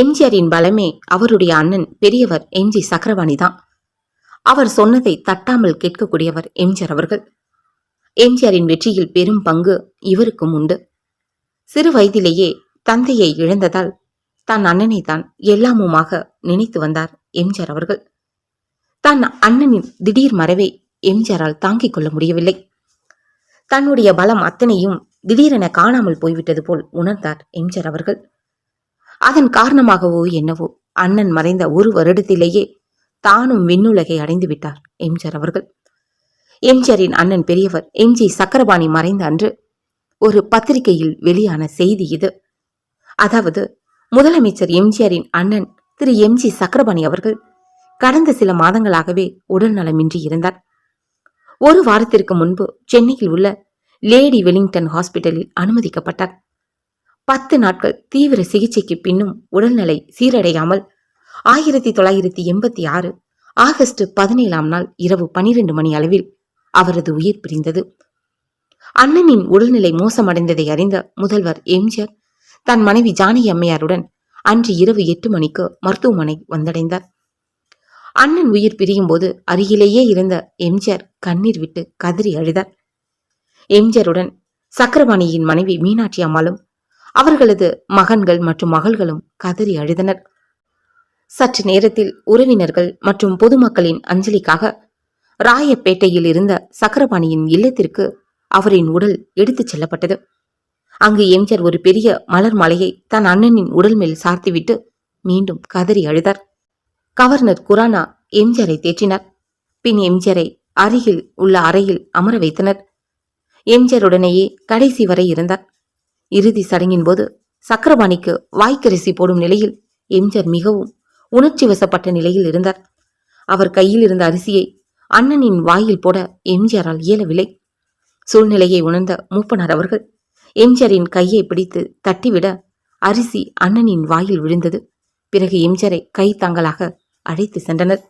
எம்ஜிஆரின் பலமே அவருடைய அண்ணன் பெரியவர் எம்ஜி சக்கரவாணி தான் அவர் சொன்னதை தட்டாமல் கேட்கக்கூடியவர் எம்ஜிஆர் அவர்கள். எம்ஜிஆரின் வெற்றியில் பெரும் பங்கு இவருக்கும் உண்டு. சிறு வயதிலேயே தந்தையை இழந்ததால் தன் அண்ணனை தான் எல்லாமுமாக நினைத்து வந்தார் எம்ஜிஆர் அவர்கள். தன் அண்ணனின் திடீர் மறைவை எம்ஜிஆரால் தாங்கிக் கொள்ள முடியவில்லை. தன்னுடைய பலம் அத்தனையும் திடீரென காணாமல் போய்விட்டது போல் உணர்ந்தார் எம்ஜிஆர் அவர்கள். அதன் காரணமாகவோ என்னவோ அண்ணன் மறைந்த ஒரு வருடத்திலேயே தானும் விண்ணுலகை அடைந்து விட்டார் எம்ஜிஆர் அவர்கள். எம்ஜிஆரின் அண்ணன் பெரியவர் எம்ஜி சக்கரபாணி மறைந்த அன்று ஒரு பத்திரிகையில் வெளியான செய்தி இது. அதாவது முதலமைச்சர் எம்ஜிஆரின் அண்ணன் திரு எம்ஜி சக்கரபாணி அவர்கள் கடந்த சில மாதங்களாகவே உடல் நலமின்றி இருந்தார். ஒரு வாரத்திற்கு முன்பு சென்னையில் உள்ள லேடி வெலிங்டன் ஹாஸ்பிட்டலில் அனுமதிக்கப்பட்டார். பத்து நாட்கள் தீவிர சிகிச்சைக்கு பின்னும் உடல்நிலை சீரடையாமல் ஆயிரத்தி தொள்ளாயிரத்தி எண்பத்தி ஆறு ஆகஸ்ட் பதினேழாம் நாள் இரவு பனிரெண்டு மணி அளவில் அவரது உயிர் பிரிந்தது. அண்ணனின் உடல்நிலை மோசமடைந்ததை அறிந்த முதல்வர் எம்ஜிஆர் தன் மனைவி ஜானகி அம்மையாருடன் அன்று இரவு எட்டு மணிக்கு மருத்துவமனை வந்தடைந்தார். அண்ணன் உயிர் பிரியும் போது அருகிலேயே இருந்த எம்ஜிஆர் கண்ணீர் விட்டு கதறி அழுதார். எம்ஜிஆருடன் சக்கரபாணியின் மனைவி மீனாட்சி அம்மாளும் அவர்களது மகன்கள் மற்றும் மகள்களும் கதறி அழுதனர். சற்று நேரத்தில் உறவினர்கள் மற்றும் பொதுமக்களின் அஞ்சலிக்காக ராயப்பேட்டையில் இருந்த சக்கரபாணியின் இல்லத்திற்கு அவரின் உடல் எடுத்துச் செல்லப்பட்டது. அங்கு எம்ஜிஆர் ஒரு பெரிய மலர் மலையை தன் அண்ணனின் உடல் மேல் சார்த்திவிட்டு மீண்டும் கதறி அழுதார். கவர்னர் குரானா எம்ஜிஆரை தேற்றினார். பின் எம்ஜிஆரை அருகில் உள்ள அறையில் அமர வைத்தனர். எம்ஜிஆருடனேயே கடைசி வரை இருந்தார். இறுதி சடங்கின் போது சக்கரபாணிக்கு வாய்க்கரிசி போடும் நிலையில் எம்ஜிஆர் மிகவும் உணர்ச்சி வசப்பட்ட நிலையில் இருந்தார். அவர் கையில் இருந்த அரிசியை அண்ணனின் வாயில் போட எம்ஜிஆரால் இயலவில்லை. சூழ்நிலையை உணர்ந்த மூப்பனார் அவர்கள் எம்ஜிஆரின் கையை பிடித்து தட்டிவிட அரிசி அண்ணனின் வாயில் விழுந்தது. பிறகு எம்ஜிஆரை கை தாங்களாக அழைத்து சென்றனர்.